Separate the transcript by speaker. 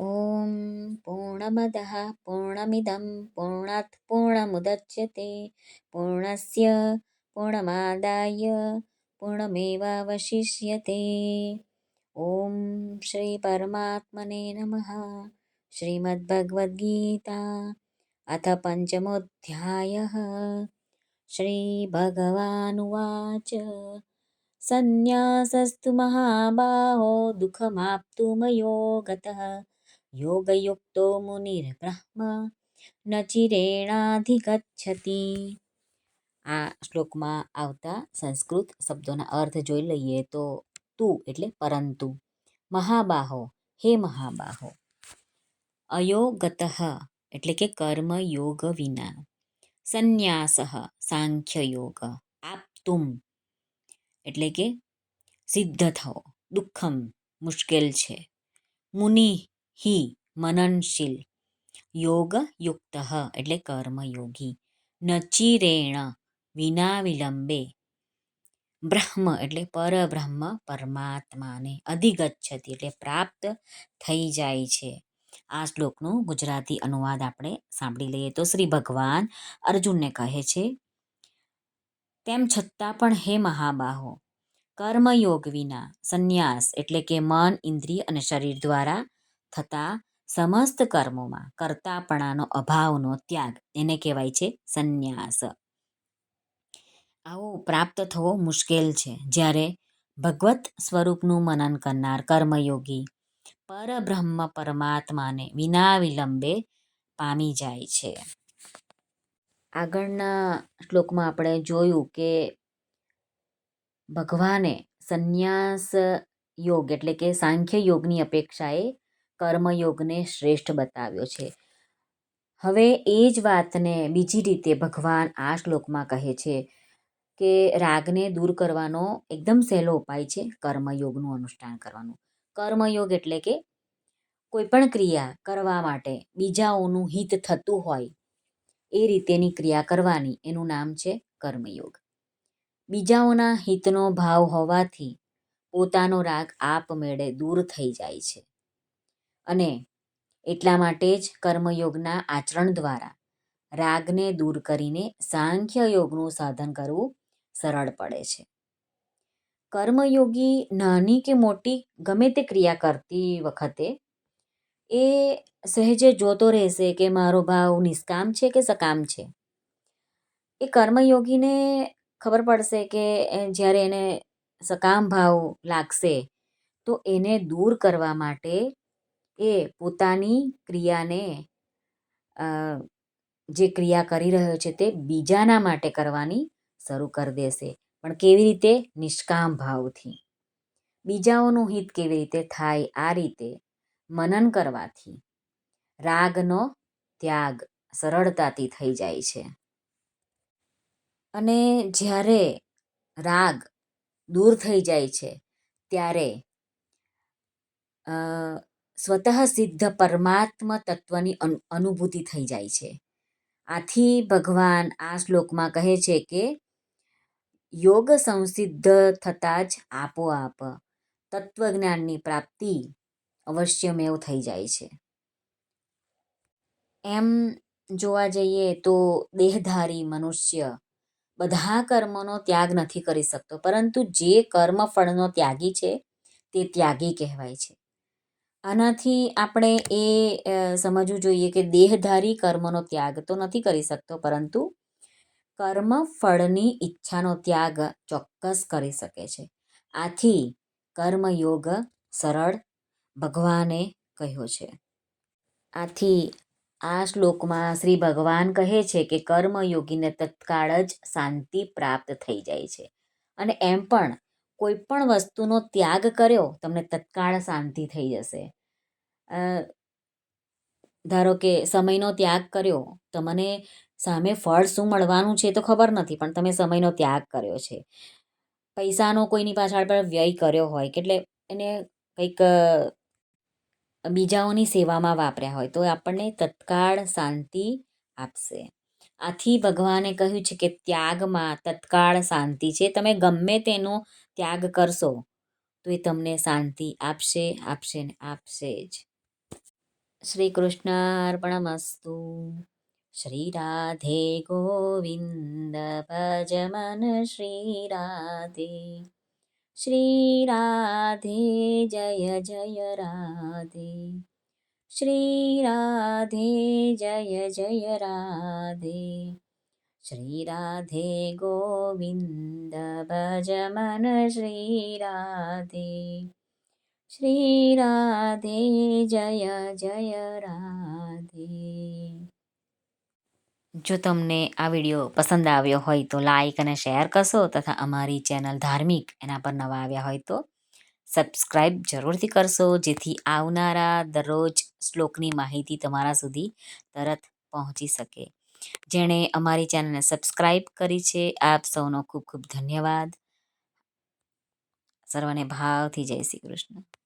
Speaker 1: ॐ पूर्णमदः पूर्णमिदं पूर्णात् पूर्णमुदच्यते। पूर्णस्य पूर्णमादाय पूर्णमेवावशिष्यते। ॐ श्रीपरमात्मने नमः। श्रीमद्भगवद्गीता अथ पञ्चमोऽध्यायः। श्रीभगवानुवाच। सन्न्यासस्तु महाबाहो दुःखमाप्तुमयो गतः। યોગયુક્તો મુનિર્બ્રહ્મ ન ચિરેણાધિગચ્છતિ આ શ્લોકમાં આવતા સંસ્કૃત શબ્દોના અર્થ જોઈ લઈએ તો તું એટલે પરંતુ મહાબાહો હે મહાબાહો અયોગત એટલે કે કર્મ યોગ વિના સંન્યાસ સાંખ્ય યોગ આપતુમ એટલે કે સિદ્ધ થવો દુઃખમ મુશ્કેલ છે મુનિ હિ મનનશીલ યોગ યુક્ત એટલે કર્મયોગી નચિરેણ વિના વિલંબે બ્રહ્મ એટલે પરબ્રહ્મ પરમાત્માને અધિગચ્છતી એટલે પ્રાપ્ત થઈ જાય છે આ શ્લોકનું ગુજરાતી અનુવાદ આપણે સાંભળી લઈએ તો શ્રી ભગવાન અર્જુનને કહે છે તેમ છતાં પણ હે મહાબાહો કર્મયોગ વિના સંન્યાસ એટલે કે મન ઇન્દ્રિય અને શરીર દ્વારા થતા સમસ્ત કર્મોમાં કર્તાપણાનો અભાવનો ત્યાગ એને કહેવાય છે સંન્યાસ. આવો પ્રાપ્ત થવો મુશ્કેલ છે. જ્યારે ભગવત સ્વરૂપનું મનન કરનાર કર્મયોગી પરબ્રહ્મ પરમાત્માને વિના વિલંબે પામી જાય છે. આગળના શ્લોકમાં આપણે જોયું કે ભગવાને સંન્યાસ યોગ એટલે કે સાંખ્ય યોગની અપેક્ષાએ કર્મયોગને શ્રેષ્ઠ બતાવ્યો છે. હવે એ જ વાતને બીજી રીતે ભગવાન આ શ્લોકમાં કહે છે કે રાગને દૂર કરવાનો એકદમ સહેલો ઉપાય છે કર્મયોગનું અનુષ્ઠાન કરવાનું. કર્મયોગ એટલે કે કોઈ પણ ક્રિયા કરવા માટે બીજાઓનું હિત થતું હોય એ રીતેની ક્રિયા કરવાની, એનું નામ છે કર્મયોગ. બીજાઓના હિતનો ભાવ હોવાથી પોતાનો રાગ આપમેળે દૂર થઈ જાય છે. અને એટલા માટે જ કર્મયોગના આચરણ દ્વારા રાગને દૂર કરીને સાંખ્ય યોગનું સાધન કરવું સરળ પડે છે. કર્મયોગી નાની કે મોટી ગમે તે ક્રિયા કરતી વખતે એ સહેજે જોતો રહેશે કે મારો ભાવ નિષ્કામ છે કે સકામ છે? એ કર્મયોગીને ખબર પડશે કે જ્યારે એને સકામ ભાવ લાગશે તો એને દૂર કરવા માટે એ પોતાની ક્રિયાને જે ક્રિયા કરી રહ્યો છે તે બીજાના માટે કરવાની શરૂ કરી દેશે. પણ કેવી રીતે? નિષ્કામ ભાવથી. બીજાઓનું હિત કેવી રીતે થાય? આ રીતે મનન કરવાથી. રાગનો ત્યાગ સરળતાથી થઈ જાય છે. અને જ્યારે રાગ દૂર થઈ જાય છે, ત્યારે સ્વતઃ સિદ્ધ પરમાત્મ તત્વની અનુભૂતિ થઈ જાય છે. આથી ભગવાન આ શ્લોકમાં કહે છે કે, યોગ સંસિદ્ધ થતાં જ આપોઆપ તત્વજ્ઞાનની પ્રાપ્તિ અવશ્યમેવ થઈ જાય છે. એમ જોવા જઈએ તો દેહધારી મનુષ્ય બધા કર્મનો ત્યાગ નથી કરી શકતો, પરંતુ જે કર્મફળનો ત્યાગી છે તે ત્યાગી કહેવાય છે. આનાથી આપણે એ સમજવું જોઈએ કે દેહધારી કર્મનો ત્યાગ તો નથી કરી શકતો, પરંતુ કર્મ ફળની ઈચ્છાનો ત્યાગ ચોક્કસ કરી શકે છે. આથી કર્મયોગ સરળ ભગવાને કહ્યો છે. આથી આ શ્લોકમાં શ્રી ભગવાન કહે છે કે કર્મયોગીને તત્કાળ જ શાંતિ પ્રાપ્ત થઈ જાય છે. અને એમ પણ કોઈ પણ વસ્તુનો ત્યાગ કર્યો, તમને તત્કાળ શાંતિ થઈ જશે. ધારો કે સમયનો ત્યાગ કર્યો તમને સામે ફળ શું મળવાનું છે તો ખબર નથી, પણ તમે સમયનો ત્યાગ કર્યો છે. પૈસાનો કોઈની પાછળ પણ વ્યય કર્યો હોય, એટલે એને કંઈક બીજાઓની સેવામાં વાપર્યા હોય, તો આપણને તત્કાળ શાંતિ આપશે. આથી ભગવાને કહ્યું છે કે ત્યાગમાં તત્કાળ શાંતિ છે. તમે ગમે તેનો ત્યાગ કરશો, તો એ તમને શાંતિ આપશે આપશે ને આપશે જ. શ્રી કૃષ્ણાર્પણમસ્તુ શ્રી રાધે ગોવિંદ ભજ મન શ્રી રાધે. શ્રી રાધે જય જય રાધે. શ્રી રાધે જય જય રાધે શ્રી રાધે ગોવિંદ ભજ મન શ્રી રાધે શ્રી રાધે જય જય રાધે જો તમને આ વીડિયો પસંદ આવ્યો હોય તો લાઈક અને શેર કરશો તથા અમારી ચેનલ ધાર્મિક એના પર નવા આવ્યા હોય તો સબસ્ક્રાઈબ જરૂરથી કરશો, જેથી આવનારા દરરોજ શ્લોકની માહિતી તમારા સુધી તરત પહોંચી શકે. જેણે અમારી ચેનલને સબસ્ક્રાઈબ કરી છે, આપ સૌનો ખૂબ ખૂબ ધન્યવાદ. સર્વને ભાવથી જય શ્રી કૃષ્ણ.